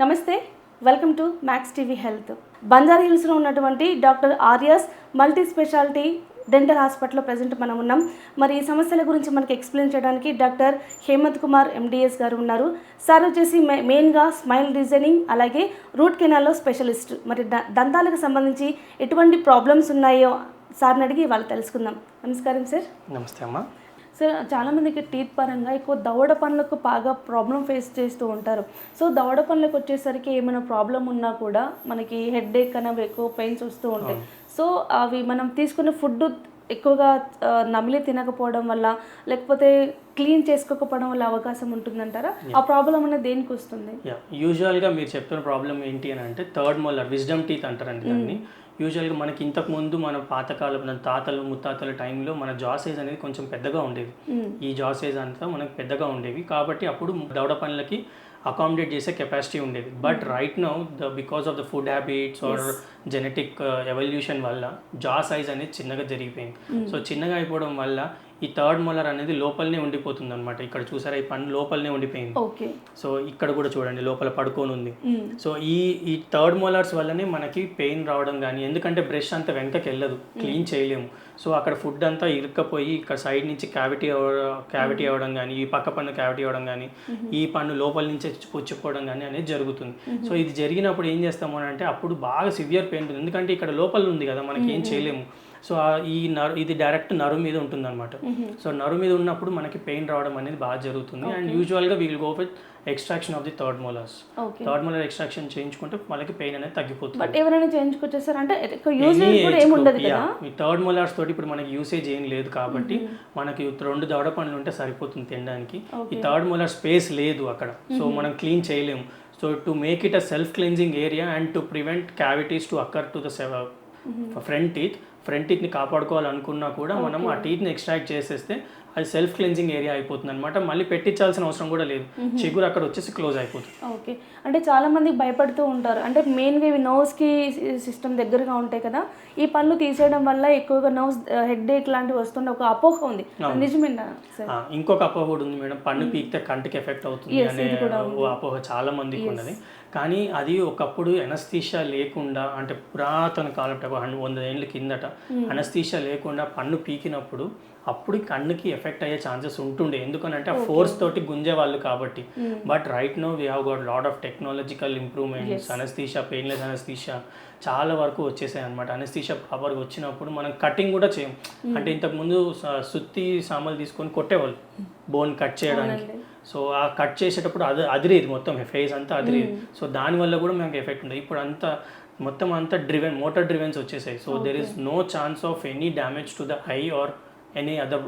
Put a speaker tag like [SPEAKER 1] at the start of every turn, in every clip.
[SPEAKER 1] Namaste welcome to Max TV health. Banjara హిల్స్లో ఉన్నటువంటి doctor Arya's multi speciality dental హాస్పిటల్లో present మనం ఉన్నాం. మరి ఈ సమస్యల గురించి మనకి ఎక్స్ప్లెయిన్ చేయడానికి డాక్టర్ హేమంత్ కుమార్ ఎండిఎస్ గారు ఉన్నారు. సార్ వచ్చేసి మే మెయిన్గా స్మైల్ డిజైనింగ్ అలాగే రూట్ కెనాల్లో స్పెషలిస్ట్. మరి ద- దంతాలకు సంబంధించి ఎటువంటి ప్రాబ్లమ్స్ ఉన్నాయో సార్ని అడిగి వాళ్ళు తెలుసుకుందాం. నమస్కారం సార్.
[SPEAKER 2] నమస్తే అమ్మా.
[SPEAKER 1] సార్ చాలామందికి టీత్ పరంగా ఎక్కువ దవడ పనులకు బాగా ప్రాబ్లం ఫేస్ చేస్తూ ఉంటారు. సో దవడ పనులకు వచ్చేసరికి ఏమైనా ప్రాబ్లం ఉన్నా కూడా మనకి హెడ్ ఏక్ అనేవి ఎక్కువ పెయిన్స్ వస్తూ ఉంటాయి. సో అవి మనం తీసుకునే ఫుడ్ ఎక్కువగా నమిలి తినకపోవడం వల్ల లేకపోతే క్లీన్ చేసుకోకపోవడం వల్ల అవకాశం ఉంటుందంటారా? ఆ ప్రాబ్లం అనేది దేనికి వస్తుంది?
[SPEAKER 2] యూజువల్గా మీరు చెప్తున్న ప్రాబ్లం ఏంటి అని అంటే థర్డ్ మొలర్ విజ్డమ్ టీత్ అంటారండి దాన్ని. యూజువల్గా మనకి ఇంతకు ముందు మన పాతకాలం మన తాతలు ముత్తాతల టైంలో మన జా సైజ్ అనేది కొంచెం పెద్దగా ఉండేది ఈ జా సైజ్ అంతా మనకు పెద్దగా ఉండేవి. కాబట్టి అప్పుడు దవడ పనులకి అకామిడేట్ చేసే కెపాసిటీ ఉండేది. But right now the because of the food habits or genetic evolution వల్ల జా సైజ్ అనేది చిన్నగా జరిగిపోయింది. సో చిన్నగా అయిపోవడం వల్ల ఈ థర్డ్ మొలర్ అనేది లోపలనే ఉండిపోతుంది అనమాట ఇక్కడ చూసారా ఈ పన్ను లోపలనే ఉండిపోయింది.
[SPEAKER 1] ఓకే.
[SPEAKER 2] సో ఇక్కడ కూడా చూడండి లోపల పడుకొని ఉంది సో ఈ ఈ థర్డ్ మోలార్స్ వల్లనే మనకి పెయిన్ రావడం కానీ ఎందుకంటే బ్రష్ అంత వెనకకి వెళ్ళదు క్లీన్ చేయలేము. సో అక్కడ ఫుడ్ అంతా ఇరుక్కపోయి ఇక్కడ సైడ్ నుంచి క్యావిటీ క్యావిటీ అవ్వడం కానీ ఈ పక్క పన్ను క్యావిటీ అవ్వడం కానీ ఈ పన్ను లోపల నుంచి పుచ్చుకోవడం కానీ అనేది జరుగుతుంది. సో ఇది జరిగినప్పుడు ఏం చేస్తాము అని అంటే అప్పుడు బాగా సివియర్ పెయిన్ ఉంటుంది. ఎందుకంటే ఇక్కడ లోపల ఉంది కదా మనకి ఏం చేయలేము. సో ఈ నరు ఇది డైరెక్ట్ నరు మీద ఉంటుంది అనమాట సో నరు మీద ఉన్నప్పుడు మనకి పెయిన్ రావడం అనేది బాగా జరుగుతుంది. అండ్ యూజువల్గా we'll go with extraction of the third molars third molar extraction చేయించుకుంటే మనకి పెయిన్ అనేది తగ్గిపోతుంది.
[SPEAKER 1] బట్ ఎవరైనా చేయించుకొచ్చేసారు అంటే
[SPEAKER 2] థర్డ్ మొలార్స్ తోటి ఇప్పుడు మనకి యూసేజ్ ఏం లేదు కాబట్టి మనకి రెండు దవడ పనులు ఉంటే సరిపోతుంది తినడానికి. ఈ థర్డ్ మొలార్ స్పేస్ లేదు అక్కడ. సో మనం క్లీన్ చేయలేము so to make it a self cleansing area and to prevent cavities to occur to the front teeth front టీత్ని కాపాడుకోవాలనుకున్నా కూడా మనం ఆ టీత్ని ఎక్స్ట్రాక్ట్ చేసేస్తే అది సెల్ఫ్ క్లీన్జింగ్ ఏరియా అయిపోతుంది అనమాట మళ్ళీ పెట్టించాల్సిన అవసరం కూడా లేదు. చిగురు అక్కడ వచ్చేసి క్లోజ్ అయిపోతుంది.
[SPEAKER 1] ఓకే. అంటే చాలా మంది భయపడుతూ ఉంటారు. అంటే మెయిన్గా ఇవి నోస్కి సిస్టమ్ దగ్గరగా ఉంటాయి కదా ఈ పళ్ళు తీసేయడం వల్ల ఎక్కువగా నోస్ హెడ్ ఏక్ లాంటివి వస్తుండే ఒక అపోహ ఉంది. నిజమేనా
[SPEAKER 2] ఇంకొక అపోహ కూడా ఉంది మేడం. పన్ను పీకితే కంటికి ఎఫెక్ట్ అవుతుంది అనే ఓ అపోహ చాలా మందికి ఉన్నది. కానీ అది ఒకప్పుడు ఎనస్థీషియా లేకుండా అంటే పురాతన కాలం వంద ఏళ్ళ కిందట అనస్థీషియా లేకుండా పన్ను పీకినప్పుడు అప్పుడు కన్నుకి ఎఫెక్ట్ అయ్యే ఛాన్సెస్ ఉంటుండే. ఎందుకనంటే ఆ ఫోర్స్ తోటి గుంజేవాళ్ళు కాబట్టి. But right now we have got lot of technological improvements anaesthesia painless anaesthesia చాలా వరకు వచ్చేసాయి అనమాట అనస్థీషియా ప్రాపర్గా వచ్చినప్పుడు మనం కటింగ్ కూడా చేయం. అంటే ఇంతకుముందు సుత్తి సామాన్లు తీసుకొని కొట్టేవాళ్ళు. బోన్ కట్ చేయడానికి. సో ఆ కట్ చేసేటప్పుడు అది అదిరేది మొత్తం ఫేస్ అంతా అదిరేది. సో దానివల్ల కూడా మనకి ఎఫెక్ట్ ఉంది ఇప్పుడు అంతా మొత్తం అంతా డ్రివెన్ మోటార్ డ్రివెన్స్ వచ్చేసాయి. So there is no chance of any damage to the eye or any other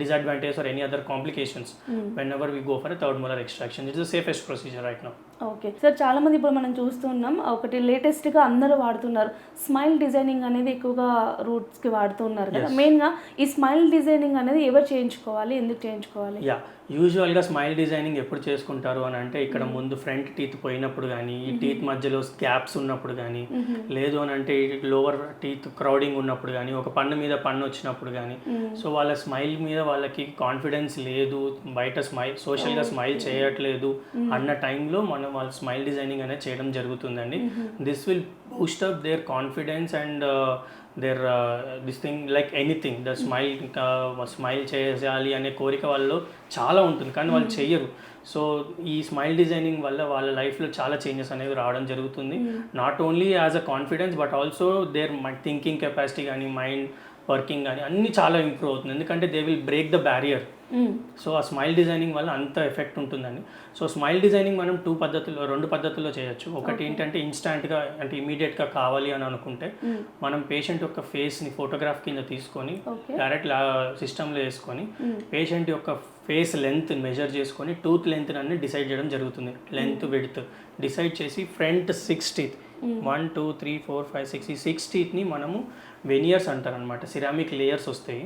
[SPEAKER 2] disadvantage or any other complications whenever we go for third molar extraction it's the safest procedure right now
[SPEAKER 1] okay sir చాలా మంది ఇప్పుడు మనం చూస్తున్నాం ఒకటి లేటెస్ట్గా అందరూ వాడుతున్నారు. Smile designing అనేది ఎక్కువగా రూట్స్కి వాడుతున్నారు కదా. మెయిన్గా ఈ స్మైల్ డిజైనింగ్ అనేది ఎవరు చేయించుకోవాలి ఎందుకు చేయించుకోవాలి?
[SPEAKER 2] యా యూజువల్గా స్మైల్ డిజైనింగ్ ఎప్పుడు చేసుకుంటారు అని అంటే ఇక్కడ ముందు ఫ్రంట్ టీత్ పోయినప్పుడు కానీ ఈ టీత్ మధ్యలో గ్యాప్స్ ఉన్నప్పుడు కానీ లేదు అని అంటే లోవర్ టీత్ క్రౌడింగ్ ఉన్నప్పుడు కానీ ఒక పన్ను మీద పన్ను వచ్చినప్పుడు కానీ సో వాళ్ళ స్మైల్ మీద వాళ్ళకి కాన్ఫిడెన్స్ లేదు బయట స్మైల్ సోషల్గా స్మైల్ చేయట్లేదు అన్న టైంలో మనం వాళ్ళ స్మైల్ డిజైనింగ్ అనేది చేయడం జరుగుతుందండి. This will boost up their confidence and their this thing like anything the smile smile చేయాలి అనే కోరిక వాళ్ళు చాలా ఉంటుంది కానీ వాళ్ళు చెయ్యరు. సో ఈ స్మైల్ డిజైనింగ్ వల్ల వాళ్ళ లైఫ్లో చాలా చేంజెస్ అనేవి రావడం జరుగుతుంది. Not only as a confidence but also their thinking capacity కానీ మైండ్ వర్కింగ్ కానీ అన్నీ చాలా ఇంప్రూవ్ అవుతుంది. ఎందుకంటే they will break the barrier so ఆ స్మైల్ డిజైనింగ్ వల్ల అంత ఎఫెక్ట్ ఉంటుందండి సో స్మైల్ డిజైనింగ్ మనం టూ పద్ధతుల్లో రెండు పద్ధతుల్లో చేయొచ్చు. ఒకటి ఏంటంటే ఇన్స్టాంట్గా అంటే ఇమీడియట్గా కావాలి అని అనుకుంటే మనం పేషెంట్ యొక్క ఫేస్ని ఫోటోగ్రాఫ్ కింద తీసుకొని. డైరెక్ట్ సిస్టంలో వేసుకొని పేషెంట్ యొక్క ఫేస్ లెంత్ మెజర్ చేసుకొని టూత్ లెంత్ అన్ని డిసైడ్ చేయడం జరుగుతుంది. లెంత్ విడ్త్ డిసైడ్ చేసి front six teeth one two three four five six ఈ సిక్స్ టీత్ని మనము వెనియర్స్ అంటారనమాట సిరామిక్ లేయర్స్ వస్తాయి.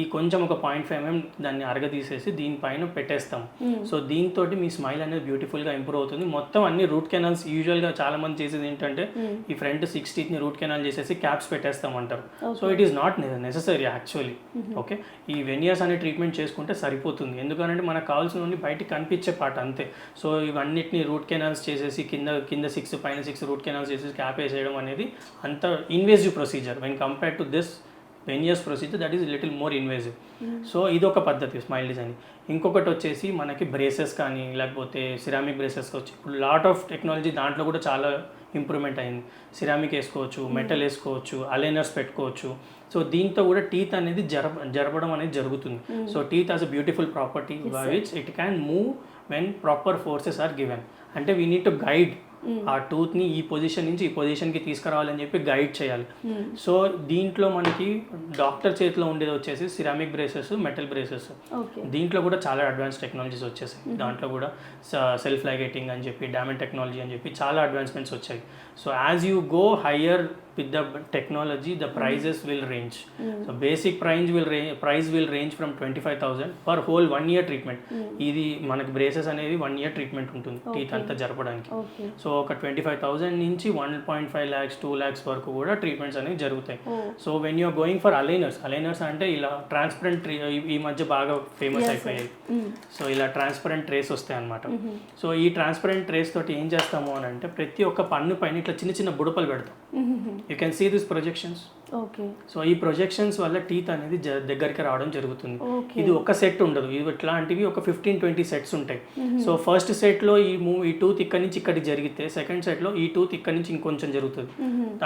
[SPEAKER 2] ఈ కొంచెం ఒక పాయింట్ ఫైవ్ ఎంఎం దాన్ని అరగదీసేసి దీనిపైన పెట్టేస్తాం. సో దీంతో మీ స్మైల్ అనేది బ్యూటిఫుల్గా ఇంప్రూవ్ అవుతుంది. మొత్తం అన్ని రూట్ కెనాల్స్ యూజువల్గా చాలా మంది చేసేది ఏంటంటే ఈ ఫ్రంట్ సిక్స్ని రూట్ కెనాల్ చేసేసి క్యాప్స్ పెట్టేస్తాం అంటారు so it is not necessary actually okay ఈ వెనియర్స్ అనే ట్రీట్మెంట్ చేసుకుంటే సరిపోతుంది. ఎందుకంటే మనకు కావాల్సిన ఓన్లీ బయటికి కనిపించే పాట అంతే. సో ఇవన్నిటిని రూట్ కెనాల్స్ చేసేసి కింద కింద సిక్స్ పైన సిక్స్ రూట్ కెనాల్స్ చేసేసి క్యాప్ వేసేయడం అనేది అంత invasive procedure when compare to this veneers procedure that is little more invasive so ఇది ఒక పద్ధతి స్మైల్ డిజైన్ ఇంకొకటి వచ్చేసి మనకి బ్రేసెస్ కానీ లేకపోతే సిరామిక్ బ్రేసెస్ వచ్చి ఇప్పుడు లాట్ ఆఫ్ టెక్నాలజీ దాంట్లో కూడా చాలా ఇంప్రూవ్మెంట్ అయింది. సిరామిక్ వేసుకోవచ్చు మెటల్ వేసుకోవచ్చు అలైనర్స్ పెట్టుకోవచ్చు. సో దీంతో కూడా టీత్ అనేది జరప జరపడం అనేది జరుగుతుంది. So teeth has a beautiful property which it can move when proper forces are given అంటే వీ నీడ్ టు గైడ్ ఆ టూత్ని ఈ పొజిషన్ నుంచి ఈ పొజిషన్కి తీసుకురావాలని చెప్పి గైడ్ చేయాలి. సో దీంట్లో మనకి డాక్టర్ చేతిలో ఉండేది వచ్చేసి సిరామిక్ బ్రేసెస్ మెటల్ బ్రేసెస్. దీంట్లో కూడా చాలా అడ్వాన్స్ టెక్నాలజీస్ వచ్చేసాయి. దాంట్లో కూడా సెల్ఫ్ లైగేటింగ్ అని చెప్పి డామెట్ టెక్నాలజీ అని చెప్పి చాలా అడ్వాన్స్మెంట్స్ వచ్చాయి. So as you go higher with the technology the prices will range so basic price will ray price will range from twenty five thousand per whole one year treatment ఇది మనకి braces అనేది one year treatment ఉంటుంది. Teeth అంతా జరపడానికి. So ఒక twenty five thousand నుంచి one point five lakhs two lakhs వరకు కూడా ట్రీట్మెంట్స్ అనేవి జరుగుతాయి. So when you're going for aligners aligners అంటే ఇలా ట్రాన్స్పరెంట్ ఈ మధ్య బాగా ఫేమస్ అయిపోయాయి. సో ఇలా ట్రాన్స్పరెంట్ ట్రేస్ వస్తాయి అనమాట సో ఈ ట్రాన్స్పరెంట్ ట్రేస్ తోటి ఏం చేస్తాము అని అంటే ప్రతి ఒక్క పన్ను పైన ఇట్లా చిన్న చిన్న బుడపలు పెడతాం. You can see this projections
[SPEAKER 1] okay
[SPEAKER 2] so ఈ ప్రొజెక్షన్స్ వల్ల టీత్ అనేది దగ్గరికి రావడం జరుగుతుంది. ఇది ఒక సెట్ ఉండదు. ఇవి ఇట్లాంటివి ఒక ఫిఫ్టీన్ ట్వంటీ సెట్స్ ఉంటాయి. సో ఫస్ట్ సెట్లో ఈ మూవ్ ఈ టూత్ ఇక్కడ నుంచి ఇక్కడికి జరిగితే సెకండ్ సెట్లో ఈ టూత్ ఇక్కడ నుంచి ఇంకొంచెం జరుగుతుంది.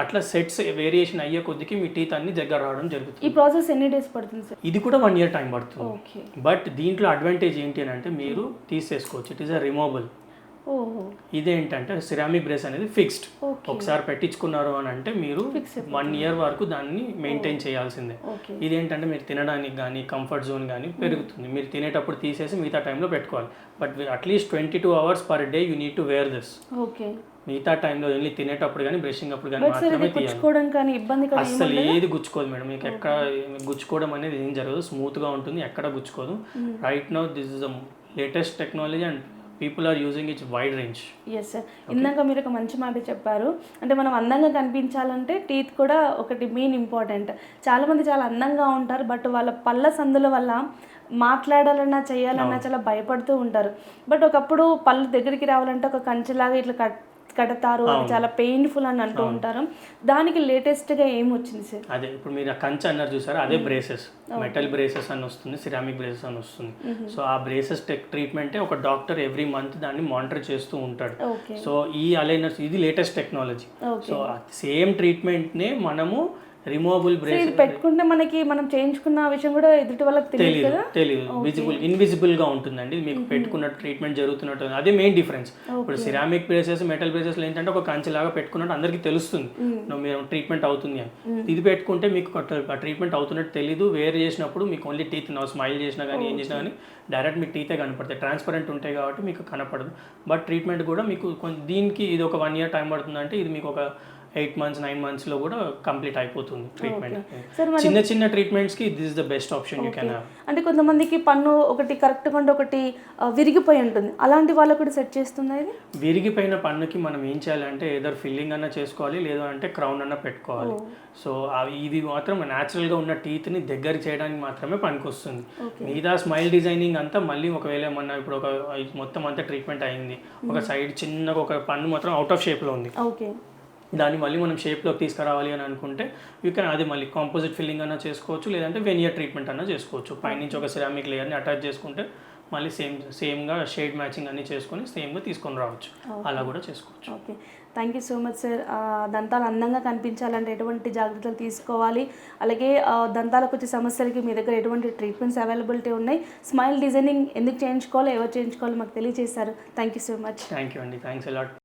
[SPEAKER 2] అట్లా సెట్స్ వేరియేషన్ అయ్యే కొద్దికి మీ టీత్ అన్ని దగ్గర రావడం జరుగుతుంది.
[SPEAKER 1] ఈ ప్రాసెస్ ఎన్ని డేస్ పడుతుంది సార్
[SPEAKER 2] ఇది కూడా వన్ ఇయర్ టైం పడుతుంది. బట్ దీంట్లో అడ్వాంటేజ్ ఏంటి అని అంటే మీరు తీసేసుకోవచ్చు. ఇట్ ఈస్ అ రిమూవబుల్ ఇదేంటంటే సిరామిక్ బ్రేస్ అనేది ఫిక్స్డ్. ఒకసారి పెట్టించుకున్నారు అని అంటే మీరు. వన్ ఇయర్ వరకు దాన్ని మెయింటైన్ చేయాల్సిందే. ఇదేంటంటే మీరు తినడానికి కానీ కంఫర్ట్ జోన్ కానీ పెరుగుతుంది. మీరు తినేటప్పుడు తీసేసి మిగతా టైంలో పెట్టుకోవాలి. But at least twenty two hours per day you need to wear this. మిగతా టైంలో ఓన్లీ తినేటప్పుడు కానీ బ్రషింగ్ అప్పుడు కానీ మాత్రమే తీయాలి.
[SPEAKER 1] ఇబ్బంది కదా
[SPEAKER 2] అస్సలు ఏది గుచ్చుకోదు మేడం. మీకు ఎక్కడ గుచ్చుకోవడం అనేది ఏం జరగదు. స్మూత్గా ఉంటుంది. ఎక్కడ గుచ్చుకోదు. Right now this is the latest technology and people are using it's wide range
[SPEAKER 1] yes sir ఇందాక మీరు ఒక మంచి మాట చెప్పారు. అంటే మనం అందంగా కనిపించాలంటే టీత్ కూడా ఒకటి మెయిన్ ఇంపార్టెంట్ చాలామంది చాలా అందంగా ఉంటారు బట్ వాళ్ళ పళ్ళ సందుల వల్ల మాట్లాడాలన్నా చేయాలన్నా చాలా భయపడుతూ ఉంటారు. బట్ ఒకప్పుడు పళ్ళు దగ్గరికి రావాలంటే ఒక కంచెలాగా ఇట్లా కట్ కడతారు అది చాలా పెయిన్ఫుల్ అని అంటూ ఉంటారు. దానికి లేటెస్ట్గా ఏం వచ్చింది సార్?
[SPEAKER 2] అదే ఇప్పుడు మీరు కంచె అన్నారు చూసారా? అదే బ్రేసెస్ మెటల్ బ్రేసెస్ అని వస్తుంది సిరామిక్ బ్రేసెస్ అని వస్తుంది. సో ఆ బ్రేసెస్ టెక్ ట్రీట్మెంటే ఒక డాక్టర్ ఎవ్రీ మంత్ దాన్ని మానిటర్ చేస్తూ ఉంటాడు. సో ఈ అలైనర్స్ ఇది లేటెస్ట్ టెక్నాలజీ సో సేమ్ ట్రీట్మెంట్నే మనము రిమూవబుల్ బ్రేస్
[SPEAKER 1] ఇది పెట్టుకుంటే మనకి మనం చేయించుకున్న విషయం కూడా ఎదుటి వాళ్ళకి తెలియదు
[SPEAKER 2] తెలియదు
[SPEAKER 1] కదా?
[SPEAKER 2] తెలియదు విజిబుల్ ఇన్విజిబుల్గా ఉంటుందండి. మీకు పెట్టుకున్న ట్రీట్మెంట్ జరుగుతున్నట్టు అదే మెయిన్ డిఫరెన్స్ ఇప్పుడు సిరామిక్ బ్రేసెస్ మెటల్ బ్రేసెస్ ఏంటంటే ఒక కంచె లాగా పెట్టుకున్నట్టు అందరికీ తెలుస్తుంది. నువ్వు మీరు ట్రీట్మెంట్ అవుతుంది అని. ఇది పెట్టుకుంటే మీకు ట్రీట్మెంట్ అవుతున్నట్టు తెలీదు. వేరు చేసినప్పుడు మీకు ఓన్లీ టీత్ నా స్మైల్ చేసినా కానీ ఏం చేసినా కానీ డైరెక్ట్ మీ టీతే కనపడతాయి. ట్రాన్స్పరెంట్ ఉంటాయి కాబట్టి మీకు కనపడదు. బట్ ట్రీట్మెంట్ కూడా మీకు దీనికి ఇది ఒక వన్ ఇయర్ టైం పడుతుందంటే ఇది మీకు ఒక ఎయిట్ మంత్స్ నైన్ మంత్స్లో కూడా కంప్లీట్ అయిపోతుంది ట్రీట్మెంట్. చిన్న చిన్న ట్రీట్మెంట్స్కి this is the best option you can
[SPEAKER 1] అంటే కొంతమందికి పన్ను ఒకటి కరెక్ట్గా ఉండి ఒకటి విరిగిపోయి ఉంటుంది. అలాంటి వాళ్ళకు కూడా సెట్ చేస్తుందా ఇది?
[SPEAKER 2] విరిగిపోయిన పన్నుకి మనం ఏం చేయాలంటే ఏదర్ ఫిల్లింగ్ అన్న చేసుకోవాలి లేదు అంటే క్రౌన్ అన్న పెట్టుకోవాలి. సో ఇవి మాత్రం న్యాచురల్గా ఉన్న టీత్ని దగ్గర చేయడానికి మాత్రమే పనికొస్తుంది. మిగతా స్మైల్ డిజైనింగ్ అంతా మళ్ళీ ఒకవేళ ఏమన్నా ఇప్పుడు ఒక ఇది మొత్తం అంతా ట్రీట్మెంట్ అయింది. ఒక సైడ్ చిన్నగా ఒక పన్ను మాత్రం అవుట్ ఆఫ్ షేప్లో ఉంది.
[SPEAKER 1] ఓకే.
[SPEAKER 2] దాన్ని మళ్ళీ మనం షేప్లోకి తీసుకురావాలి అని అనుకుంటే యూ కెన్ అది మళ్ళీ కాంపోజిట్ ఫిల్లింగ్ అన్న చేసుకోవచ్చు లేదంటే వెనియర్ ట్రీట్మెంట్ అన్న చేసుకోవచ్చు. పైనుంచి ఒక సిరామిక్ లేయర్ని అటాచ్ చేసుకుంటే మళ్ళీ సేమ్ సేమ్గా షేడ్ మ్యాచింగ్ అన్ని చేసుకొని సేమ్గా తీసుకొని రావచ్చు. అలా కూడా చేసుకోవచ్చు.
[SPEAKER 1] Okay thank you so much sir దంతాలు అందంగా కనిపించాలంటే ఎటువంటి జాగ్రత్తలు తీసుకోవాలి? అలాగే దంతాలకు వచ్చే సమస్యలకి మీ దగ్గర ఎటువంటి ట్రీట్మెంట్స్ అవైలబిలిటీ ఉన్నాయి? స్మైల్ డిజైనింగ్ ఎందుకు చేయించుకోవాలో? ఎవరు చేయించుకోవాలో? మాకు తెలియజేశారు thank you so much
[SPEAKER 2] thank you అండి. Thanks a lot